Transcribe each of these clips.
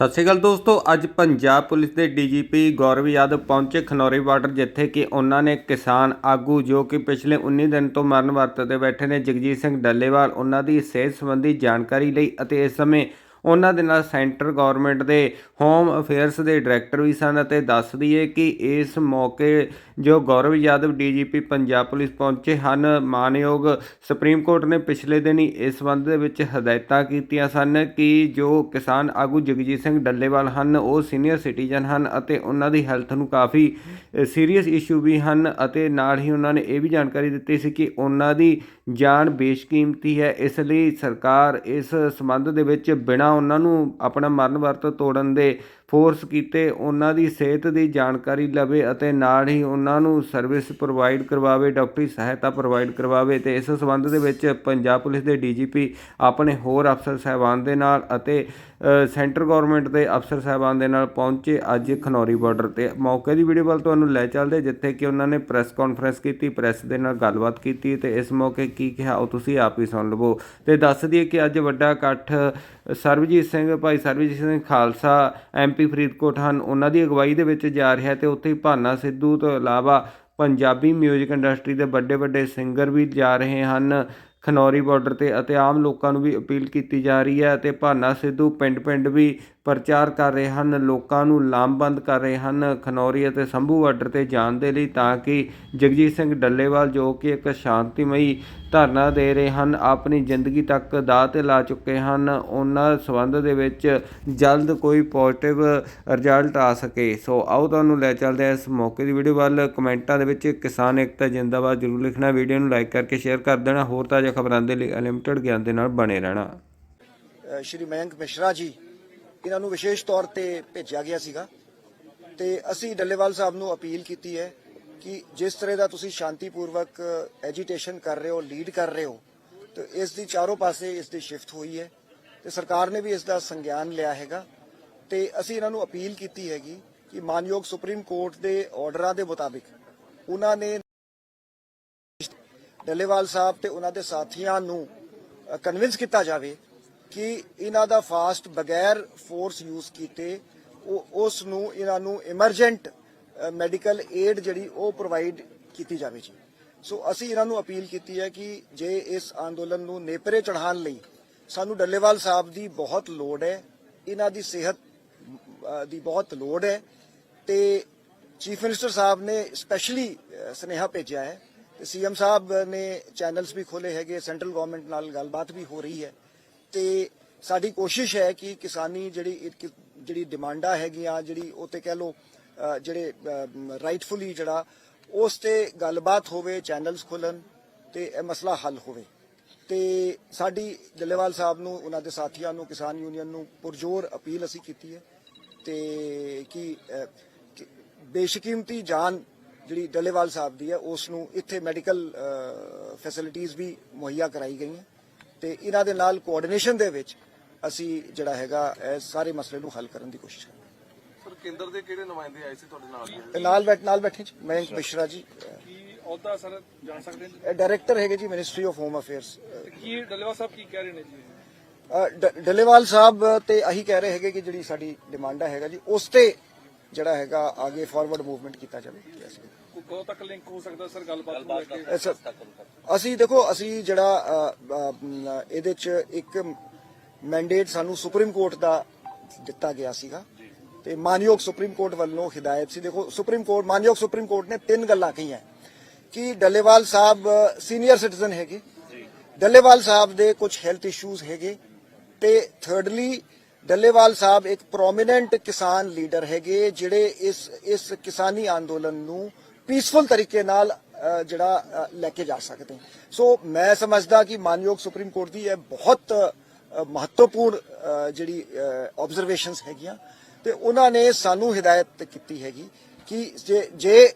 ਸਤਿ ਸ਼੍ਰੀ ਅਕਾਲ ਦੋਸਤੋ, ਅੱਜ ਪੰਜਾਬ ਪੁਲਿਸ ਦੇ ਡੀਜੀਪੀ ਗੌਰਵ ਯਾਦਵ ਪਹੁੰਚੇ ਖਨੌਰੀ ਬਾਰਡਰ, ਜਿੱਥੇ ਕਿ ਉਹਨਾਂ ਨੇ ਕਿਸਾਨ ਆਗੂ ਜੋ ਕਿ ਪਿਛਲੇ 19 ਦਿਨ ਤੋਂ ਮਰਨ ਵਰਤ ਤੇ ਬੈਠੇ ਨੇ ਜਗਜੀਤ ਸਿੰਘ ਡੱਲੇਵਾਲ, ਉਹਨਾਂ ਦੀ ਸਿਹਤ ਸੰਬੰਧੀ ਜਾਣਕਾਰੀ ਲਈ ਅਤੇ ਇਸ ਸਮੇਂ ਉਹਨਾਂ ਦੇ ਨਾਲ ਸੈਂਟਰ ਗਵਰਨਮੈਂਟ ਦੇ ਹੋਮ ਅਫੇਅਰਸ ਦੇ ਡਾਇਰੈਕਟਰ ਵੀ ਸਨ ਅਤੇ ਦੱਸ ਦਈਏ ਕਿ ਇਸ ਮੌਕੇ ਜੋ ਗੌਰਵ ਯਾਦਵ ਡੀਜੀਪੀ ਪੰਜਾਬ ਪੁਲਿਸ ਪਹੁੰਚੇ ਹਨ, ਮਾਨਯੋਗ ਸੁਪਰੀਮ ਕੋਰਟ ਨੇ ਪਿਛਲੇ ਦਿਨ ਹੀ ਇਸ ਸੰਬੰਧ ਦੇ ਵਿੱਚ ਹਦਾਇਤਾਂ ਕੀਤੀਆਂ ਸਨ ਕਿ ਜੋ ਕਿਸਾਨ ਆਗੂ ਜਗਜੀਤ ਸਿੰਘ ਡੱਲੇਵਾਲ ਹਨ, ਉਹ ਸੀਨੀਅਰ ਸਿਟੀਜ਼ਨ ਹਨ ਅਤੇ ਉਹਨਾਂ ਦੀ ਹੈਲਥ ਨੂੰ ਕਾਫੀ ਸੀਰੀਅਸ ਇਸ਼ੂ ਵੀ ਹਨ ਅਤੇ ਨਾਲ ਹੀ ਉਹਨਾਂ ਨੇ ਇਹ ਵੀ ਜਾਣਕਾਰੀ ਦਿੱਤੀ ਸੀ ਕਿ ਉਹਨਾਂ ਦੀ ਜਾਨ ਬੇਸ਼ਕੀਮਤੀ ਹੈ, ਇਸ ਲਈ ਸਰਕਾਰ ਇਸ ਸੰਬੰਧ ਦੇ ਵਿੱਚ ਬਿਨਾਂ ਉਹਨਾਂ ਨੂੰ ਆਪਣਾ ਮਰਨ ਵਰਤ ਤੋੜਨ ਦੇ ਫੋਰਸ ਕੀਤੇ, ਉਹਨਾਂ ਦੀ ਸਿਹਤ ਦੀ ਜਾਣਕਾਰੀ ਲਵੇ ਅਤੇ ਨਾਲ ਹੀ ਉਹਨਾਂ ਨੂੰ ਸਰਵਿਸ ਪ੍ਰੋਵਾਈਡ ਕਰਵਾਵੇ, ਡਾਕਟਰੀ ਸਹਾਇਤਾ ਪ੍ਰੋਵਾਈਡ ਕਰਵਾਵੇ ਤੇ ਇਸ ਸੰਬੰਧ ਦੇ ਵਿੱਚ ਪੰਜਾਬ ਪੁਲਿਸ ਦੇ ਡੀਜੀਪੀ ਆਪਣੇ ਹੋਰ ਅਫਸਰ ਸਹਿਬਾਨ ਦੇ ਨਾਲ ਅਤੇ ਸੈਂਟਰ ਗਵਰਨਮੈਂਟ ਦੇ ਅਫਸਰ ਸਹਿਬਾਨ ਦੇ ਨਾਲ ਪਹੁੰਚੇ ਅੱਜ ਖਨੌਰੀ ਬਾਰਡਰ ਤੇ। ਮੌਕੇ ਦੀ ਵੀਡੀਓ ਵੱਲ ਤੁਹਾਨੂੰ ਲੈ ਚੱਲਦੇ ਜਿੱਥੇ ਕਿ ਉਹਨਾਂ ਨੇ ਪ੍ਰੈਸ ਕਾਨਫਰੰਸ ਕੀਤੀ ਪ੍ਰੈਸ ਦੇ ਨਾਲ ਗੱਲਬਾਤ ਕੀਤੀ ਤੇ ਇਸ ਮੌਕੇ ਕੀ ਕਿਹਾ ਉਹ ਤੁਸੀਂ ਆਪ ਹੀ ਸੁਣ ਲਵੋ। ਤੇ ਦੱਸ ਦਈਏ ਕਿ ਅੱਜ ਵੱਡਾ ਇਕੱਠ ਸਰਬਜੀਤ ਸਿੰਘ, ਭਾਈ ਸਰਬਜੀਤ ਸਿੰਘ ਖਾਲਸਾ ਐਮਪੀ ਫਰੀਦਕੋਟ ਹਨ। ਉਹਨਾਂ ਦੀ ਅਗਵਾਈ ਦੇ ਵਿੱਚ ਜਾ ਰਿਹਾ ਤੇ ਉੱਥੇ ਹੀ ਭਾਨਾ ਸਿੱਧੂ ਤੋਂ ਇਲਾਵਾ ਪੰਜਾਬੀ 뮤직 ਇੰਡਸਟਰੀ ਦੇ ਵੱਡੇ ਵੱਡੇ ਸਿੰਗਰ ਵੀ ਜਾ ਰਹੇ ਹਨ। ਖਨੌਰੀ ਬਾਰਡਰ ਤੇ ਅਤੇ ਆਮ ਲੋਕਾਂ ਨੂੰ ਵੀ ਅਪੀਲ ਕੀਤੀ ਜਾ ਰਹੀ ਹੈ ਅਤੇ ਭਾਨਾ ਸਿੱਧੂ ਪਿੰਡ-ਪਿੰਡ ਵੀ ਪ੍ਰਚਾਰ ਕਰ ਰਹੇ ਹਨ, ਲੋਕਾਂ ਨੂੰ ਲਾਮਬੰਦ ਕਰ ਰਹੇ ਹਨ। ਖਨੌਰੀ ਅਤੇ ਸੰਭੂ ਬਾਰਡਰ ਤੇ ਜਾਣ ਦੇ ਲਈ ਤਾਂ ਕਿ ਜਗਜੀਤ ਸਿੰਘ ਡੱਲੇਵਾਲ, ਜੋ ਕਿ ਇੱਕ ਸ਼ਾਂਤੀਮਈ ਧਰਨਾ ਦੇ ਰਹੇ ਹਨ, ਆਪਣੀ ਜ਼ਿੰਦਗੀ ਤੱਕ ਦਾਅ ਤੇ ਲਾ ਚੁੱਕੇ ਹਨ। ਉਹਨਾਂ ਸੰਬੰਧ ਦੇ ਵਿੱਚ ਜਲਦ ਕੋਈ ਪੋਜ਼ਿਟਿਵ ਰਿਜ਼ਲਟ ਆ ਸਕੇ। ਸੋ ਆਓ ਤੁਹਾਨੂੰ ਲੈ ਚੱਲਦੇ ਹਾਂ ਇਸ ਮੌਕੇ ਦੀ ਵੀਡੀਓ ਵੱਲ। ਕਮੈਂਟਾਂ ਦੇ ਵਿੱਚ ਕਿਸਾਨ ਏਕਤਾ ਜਿੰਦਾਬਾਦ ਜ਼ਰੂਰ ਲਿਖਣਾ। ਵੀਡੀਓ ਨੂੰ ਲਾਈਕ ਕਰਕੇ ਸ਼ੇਅਰ ਕਰ ਦੇਣਾ। ਹੋਰ ਤਾਜ਼ਾ ਖਬਰਾਂ ਦੇ ਲਈ ਅਨਲਿਮਟਿਡ ਗਿਆਨ ਦੇ ਨਾਲ ਬਣੇ ਰਹਿਣਾ। ਸ਼੍ਰੀ ਮਯੰਕ ਮਿਸ਼ਰਾ ਜੀ ਇਹਨਾਂ ਨੂੰ ਵਿਸ਼ੇਸ਼ ਤੌਰ ਤੇ ਭੇਜਿਆ ਗਿਆ ਸੀਗਾ। ਤੇ ਅਸੀਂ ਡੱਲੇਵਾਲ ਸਾਹਿਬ ਨੂੰ ਅਪੀਲ ਕੀਤੀ ਹੈ ਕਿ ਜਿਸ ਤਰ੍ਹਾਂ ਦਾ ਤੁਸੀਂ ਸ਼ਾਂਤੀਪੂਰਵਕ ਐਜੀਟੇਸ਼ਨ ਕਰ ਰਹੇ ਹੋ ਲੀਡ ਕਰ ਰਹੇ ਹੋ, ਤੇ ਇਸ ਦੀ ਚਾਰੋਂ ਪਾਸੇ ਇਸ ਦੀ ਸ਼ਿਫਟ ਹੋਈ ਹੈ ਤੇ ਸਰਕਾਰ ਨੇ ਵੀ ਇਸ ਦਾ ਸੰਗਿਆਨ ਲਿਆ ਹੈਗਾ। ਤੇ ਅਸੀਂ ਇਹਨਾਂ ਨੂੰ ਅਪੀਲ ਕੀਤੀ ਹੈਗੀ ਕਿ ਮਾਨਯੋਗ ਸੁਪਰੀਮ ਕੋਰਟ ਦੇ ਆਰਡਰਾਂ ਦੇ ਮੁਤਾਬਿਕ ਉਹਨਾਂ ਨੇ ਡੱਲੇਵਾਲ ਸਾਹਿਬ ਤੇ ਉਹਨਾਂ ਦੇ ਸਾਥੀਆਂ ਨੂੰ ਕਨਵਿੰਸ ਕੀਤਾ ਜਾਵੇ ਕਿ ਇਹਨਾਂ ਦਾ ਫਾਸਟ ਬਗੈਰ ਫੋਰਸ ਯੂਜ਼ ਕੀਤੇ ਉਸ ਨੂੰ ਇਹਨਾਂ ਨੂੰ ਇਮਰਜੈਂਟ ਮੈਡੀਕਲ ਏਡ ਜਿਹੜੀ ਉਹ ਪ੍ਰੋਵਾਈਡ ਕੀਤੀ ਜਾਵੇ ਜੀ। ਸੋ ਅਸੀਂ ਇਹਨਾਂ ਨੂੰ ਅਪੀਲ ਕੀਤੀ ਹੈ ਕਿ ਜੇ ਇਸ ਅੰਦੋਲਨ ਨੂੰ ਨੇਪਰੇ ਚੜਾਉਣ ਲਈ ਸਾਨੂੰ ਡੱਲੇਵਾਲ ਸਾਹਿਬ ਦੀ ਬਹੁਤ ਲੋੜ ਹੈ, ਇਹਨਾਂ ਦੀ ਸਿਹਤ ਦੀ ਬਹੁਤ ਲੋੜ ਹੈ, ਤੇ ਚੀਫ ਮਿਨਿਸਟਰ ਸਾਹਿਬ ਨੇ ਸਪੈਸ਼ਲੀ ਸੁਨੇਹਾ ਭੇਜਿਆ ਹੈ, ਤੇ ਸੀਐਮ ਸਾਹਿਬ ਨੇ ਚੈਨਲਸ ਵੀ ਖੋਲੇ ਹੈਗੇ ਸੈਂਟਰਲ ਗਵਰਨਮੈਂਟ ਨਾਲ ਗੱਲਬਾਤ ਵੀ ਹੋ ਰਹੀ ਹੈ। ਤੇ ਸਾਡੀ ਕੋਸ਼ਿਸ਼ ਹੈ ਕਿ ਕਿਸਾਨੀ ਜਿਹੜੀ ਜਿਹੜੀ ਡਿਮਾਂਡਾਂ ਹੈਗੀਆਂ, ਜਿਹੜੀ ਉਹ ਤੇ ਕਹਿ ਲੋ ਜਿਹੜੇ ਰਾਈਟਫੁਲੀ ਜਿਹੜਾ ਉਸ ਤੇ ਗੱਲਬਾਤ ਹੋਵੇ ਚੈਨਲਸ ਖੁੱਲਣ ਤੇ ਇਹ ਮਸਲਾ ਹੱਲ ਹੋਵੇ। ਤੇ ਸਾਡੀ ਡੱਲੇਵਾਲ ਸਾਹਿਬ ਨੂੰ, ਉਹਨਾਂ ਦੇ ਸਾਥੀਆਂ ਨੂੰ, ਕਿਸਾਨ ਯੂਨੀਅਨ ਨੂੰ ਪੁਰਜੋਰ ਅਪੀਲ ਅਸੀਂ ਕੀਤੀ ਹੈ ਤੇ ਕਿ ਕਿ ਬੇਸ਼ਕੀਮਤੀ ਜਾਨ ਜਿਹੜੀ ਡੱਲੇਵਾਲ ਸਾਹਿਬ ਦੀ ਹੈ, ਉਸ ਨੂੰ ਇੱਥੇ ਮੈਡੀਕਲ ਫੈਸਿਲਿਟੀਆਂ ਵੀ ਮੁਹੱਈਆ ਕਰਾਈ ਗਈਆਂ। ਤੇ ਇਹਨਾਂ ਦੇ ਨਾਲ ਕੋਆਰਡੀਨੇਸ਼ਨ ਦੇ ਵਿੱਚ ਅਸੀਂ ਜਿਹੜਾ ਹੈਗਾ ਇਹ ਸਾਰੇ ਮਸਲੇ ਨੂੰ ਹੱਲ ਕਰਨ ਦੀ ਕੋਸ਼ਿਸ਼ ਕਰਾਂਗੇ ਸਰ ਕੇਂਦਰ ਦੇ ਕਿਹੜੇ ਨੁਮਾਇੰਦੇ ਆਏ ਸੀ ਤੁਹਾਡੇ ਨਾਲ? ਤੇ ਨਾਲ ਬੈਠ ਨਾਲ ਬੈਠੇ ਜੀ ਮਯੰਕ ਮਿਸ਼ਰਾ ਜੀ। ਕੀ ਅਹੁਦਾ ਸਰ ਜਾਣ ਸਕਦੇ ਨੇ ਇਹ ਡਾਇਰੈਕਟਰ ਹੈਗੇ ਜੀ ਮਿਨਿਸਟਰੀ ਆਫ ਹੋਮ ਅਫੇਅਰਸ ਕੀ ਡੱਲੇਵਾ ਸਾਹਿਬ ਕੀ ਕਹਿ ਰਹੇ ਨੇ ਜੀ? ਡੱਲੇਵਾਲ ਸਾਹਿਬ ਤੇ ਅਹੀ ਕਹਿ ਰਹੇ ਹੈਗੇ ਕਿ ਜਿਹੜੀ ਸਾਡੀ ਡਿਮਾਂਡਾ ਹੈਗਾ ਜੀ ਉਸ ਤੇ ਜਿਹੜਾ ਹੈਗਾ ਅੱਗੇ ਫਾਰਵਰਡ ਮੂਵਮੈਂਟ ਕੀਤਾ ਜਾਵੇ। ਕਦੋਂ ਤੱਕ ਲਿੰਕ ਹੋ ਸਕਦਾ ਸਰ ਗੱਲਬਾਤ ਨੂੰ ਲੈ ਕੇ? ਅਸੀਂ ਦੇਖੋ, ਅਸੀਂ ਜਿਹੜਾ ਇਹਦੇ ਚ ਇੱਕ ਮੈਂਡੇਟ ਸਾਨੂੰ ਸੁਪਰੀਮ ਕੋਰਟ ਦਾ ਦਿੱਤਾ ਗਿਆ ਸੀਗਾ। ਤੇ ਮਾਨਯੋਗ ਸੁਪਰੀਮ ਕੋਰਟ ਵੱਲੋਂ ਹਦਾਇਤ ਸੀ। ਦੇਖੋ ਸੁਪਰੀਮ ਕੋਰਟ ਮਾਨਯੋਗ ਸੁਪਰੀਮ ਕੋਰਟ ਨੇ ਤਿੰਨ ਗੱਲਾਂ ਕਹੀਆਂ। ਕਿ ਡੱਲੇਵਾਲ ਸਾਹਿਬ ਸੀਨੀਅਰ ਸਿਟੀਜ਼ਨ ਹੈਗੇ। ਡੱਲੇਵਾਲ ਸਾਹਿਬ ਦੇ ਕੁਝ ਹੈਲਥ ਇਸ਼ੂਜ਼ ਹੈਗੇ। ਤੇ ਥਰਡਲੀ ਡੱਲੇਵਾਲ ਸਾਹਿਬ ਇੱਕ ਪ੍ਰੋਮਿਨੈਂਟ ਕਿਸਾਨ ਲੀਡਰ ਹੈਗੇ, ਜਿਹੜੇ ਇਸ ਇਸ ਕਿਸਾਨੀ ਅੰਦੋਲਨ ਨੂੰ ਪੀਸਫੁਲ ਤਰੀਕੇ ਨਾਲ ਜਿਹੜਾ ਲੈ ਕੇ ਜਾ ਸਕਦੇ ਸੋ ਮੈਂ ਸਮਝਦਾ ਕਿ ਮਾਨਯੋਗ ਸੁਪਰੀਮ ਕੋਰਟ ਦੀ ਇਹ ਬਹੁਤ ਮਹੱਤਵਪੂਰਨ ਜਿਹੜੀ ਆਬਜ਼ਰਵੇਸ਼ਨਸ ਹੈਗੀਆਂ। ਤੇ ਉਹਨਾਂ ਨੇ ਸਾਨੂੰ ਹਦਾਇਤ ਕੀਤੀ ਹੈਗੀ ਕਿ ਜੇ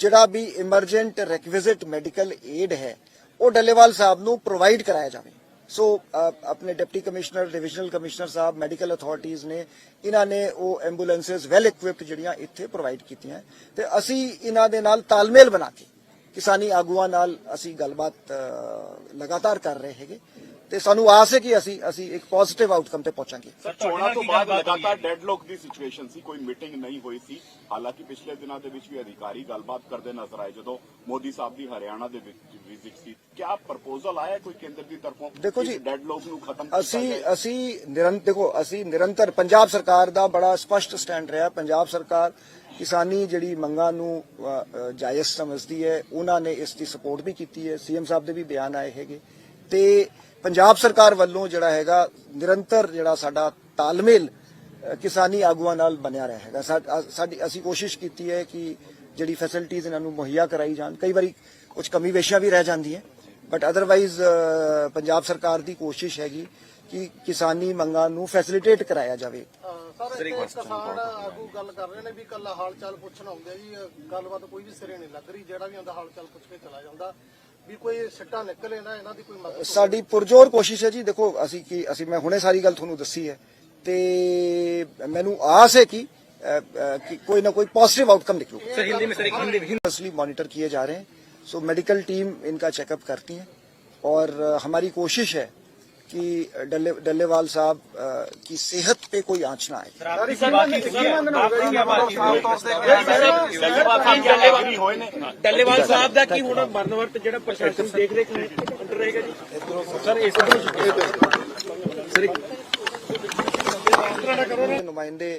ਜਿਹੜਾ ਵੀ ਇਮਰਜੈਂਟ ਰੈਕਵਿਜ਼ਿਟ ਮੈਡੀਕਲ ਏਡ ਹੈ, ਉਹ ਡੱਲੇਵਾਲ ਸਾਹਿਬ ਨੂੰ ਪ੍ਰੋਵਾਈਡ ਕਰਾਇਆ ਜਾਵੇ। ਸੋ ਆਪਣੇ ਡਿਪਟੀ ਕਮਿਸ਼ਨਰ, ਡਿਵੀਜ਼ਨਲ ਕਮਿਸ਼ਨਰ ਸਾਹਿਬ ਮੈਡੀਕਲ ਅਥਾਰਟੀਆਂ ਨੇ, ਇਹਨਾਂ ਨੇ ਉਹ ਐਂਬੂਲੈਂਸਸ ਵੈਲ ਇਕਵਿਪਡ ਜਿਹੜੀਆਂ ਇੱਥੇ ਪ੍ਰੋਵਾਈਡ ਕੀਤੀਆਂ। ਤੇ ਅਸੀਂ ਇਹਨਾਂ ਦੇ ਨਾਲ ਤਾਲਮੇਲ ਬਣਾ ਕੇ ਕਿਸਾਨੀ ਆਗੂਆਂ ਨਾਲ ਅਸੀਂ ਗੱਲਬਾਤ ਲਗਾਤਾਰ ਕਰ ਰਹੇ ਹੈਗੇ। ਤੇ ਸਾਨੂੰ ਆਸ ਹੈ ਕਿ ਅਸੀਂ ਅਸੀਂ ਇੱਕ ਪੋਜ਼ਿਟਿਵ ਆਊਟਕਮ ਤੇ ਪਹੁੰਚਾਂਗੇ। ਸਰ ਚੋਣਾਂ ਤੋਂ ਬਾਅਦ ਲਗਾਤਾਰ ਡੈਡਲੌਕ ਦੀ ਸਿਚੁਏਸ਼ਨ ਸੀ ਕੋਈ ਮੀਟਿੰਗ ਨਹੀਂ ਹੋਈ ਸੀ। ਹਾਲਾਂਕਿ ਪਿਛਲੇ ਦਿਨਾਂ ਦੇ ਵਿੱਚ ਵੀ ਅਧਿਕਾਰੀ ਗੱਲਬਾਤ ਕਰਦੇ ਨਜ਼ਰ ਆਏ ਜਦੋਂ ਮੋਦੀ ਸਾਹਿਬ ਦੀ ਹਰਿਆਣਾ ਦੇ ਵਿੱਚ ਵਿਜ਼ਿਟ ਸੀ। ਕਿਆ ਪ੍ਰਪੋਜ਼ਲ ਆਇਆ ਕੋਈ ਕੇਂਦਰ ਦੀ ਤਰਫੋਂ ਦੇਖੋ ਜੀ, ਡੈਡਲੌਕ ਨੂੰ ਖਤਮ ਅਸੀਂ? ਅਸੀਂ ਨਿਰੰਤਰ ਦੇਖੋ ਅਸੀਂ ਨਿਰੰਤਰ ਪੰਜਾਬ ਸਰਕਾਰ ਦਾ ਬੜਾ ਸਪਸ਼ਟ ਸਟੈਂਡ ਰਿਹਾ। ਪੰਜਾਬ ਸਰਕਾਰ ਕਿਸਾਨੀ ਜਿਹੜੀ ਮੰਗਾਂ ਨੂੰ ਜਾਇਜ਼ ਸਮਝਦੀ ਹੈ ਉਹਨਾਂ ਨੇ ਇਸ ਦੀ ਸਪੋਰਟ ਵੀ ਕੀਤੀ ਹੈ। ਸੀਐਮ ਸਾਹਿਬ ਦੇ ਵੀ ਬਿਆਨ ਆਏ ਹੈਗੇ। ਤੇ ਪੰਜਾਬ ਸਰਕਾਰ ਵੱਲੋਂ ਜਿਹੜਾ ਹੈਗਾ ਨਿਰੰਤਰ ਜਿਹੜਾ ਸਾਡਾ ਤਾਲਮੇਲ ਕਿਸਾਨੀ ਆਗੂਆਂ ਨਾਲ ਬਣਿਆ ਰਿਹਾ ਹੈਗਾ। ਸਾਡੀ ਅਸੀਂ ਕੋਸ਼ਿਸ਼ ਕੀਤੀ ਹੈ ਕਿ ਜਿਹੜੀ ਫੈਸਿਲਿਟੀਆਂ ਇਹਨਾਂ ਨੂੰ ਮੁਹੱਈਆ ਕਰਾਈ ਜਾਣ। ਕਈ ਵਾਰੀ ਕੁਝ ਕਮੀ ਵੇਸ਼ਾਂ ਵੀ ਰਹਿ ਜਾਂਦੀਆਂ ਬਟ ਅਦਰਵਾਈਜ਼ ਪੰਜਾਬ ਸਰਕਾਰ ਦੀ ਕੋਸ਼ਿਸ਼ ਹੈਗੀ ਕਿ ਕਿਸਾਨੀ ਮੰਗਾਂ ਨੂੰ ਫੈਸਿਲਿਟੇਟ ਕਰਾਇਆ ਜਾਵੇ। ਸਰ ਇੱਕ ਕਿਸਾਨ ਆਗੂ ਗੱਲ ਕਰ ਰਹੇ ਨੇ ਵੀ ਕੱਲਾ ਹਾਲ ਚਾਲ ਪੁੱਛਣ ਆਉਂਦੇ ਜੀ ਗੱਲਬਾਤ ਕੋਈ ਵੀ ਸਿਰੇ ਨਹੀਂ ਲੱਗ ਰਹੀ ਜਿਹੜਾ ਵੀ ਆਉਂਦਾ ਹਾਲ ਚਾਲ ਪੁੱਛ ਕੇ ਚਲਾ ਜਾਂਦਾ। ਵੀ ਕੋਈ ਸਿੱਟਾ ਨਿਕਲੇ ਨਾ ਇਹਨਾਂ ਦੀ ਕੋਈ ਮਦਦ ਸਾਡੀ ਪੁਰਜੋਰ ਕੋਸ਼ਿਸ਼ ਹੈ ਜੀ ਦੇਖੋ ਅਸੀਂ ਕੀ ਅਸੀਂ ਮੈਂ ਹੁਣੇ ਸਾਰੀ ਗੱਲ ਤੁਹਾਨੂੰ ਦੱਸੀ ਹੈ ਤੇ ਮੈਨੂੰ ਆਸ ਹੈ ਕਿ ਅ, ਅ, ਕਿ ਕੋਈ ਨਾ कोई पॉजिटिव आउटकम निकलूगा सर हिंदी में सर एक हिंदी में असली मॉनिटर किए जा रहे हैं सो मेडिकल टीम इनका चेकअप करती है और अ, हमारी कोशिश है कि डल्ले डल्लेवाल साहब अ, की सेहत पे कोई आंच ना आए ਐਗਰੀ ਹੋਏ ਨੇ ਡੱਲੇਵਾਲ ਸਾਹਿਬ ਦਾ ਕੀ ਹੁਣ ਮਰਨ ਵਰਤ ਜਿਹੜਾ ਪ੍ਰਸ਼ਾਸਨ ਦੇਖ ਰੇਖ ਅੰਡਰ ਰਹੇਗਾ ਜੀ ਸਰ ਇਸ ਦੇ ਨੁਮਾਇੰਦੇ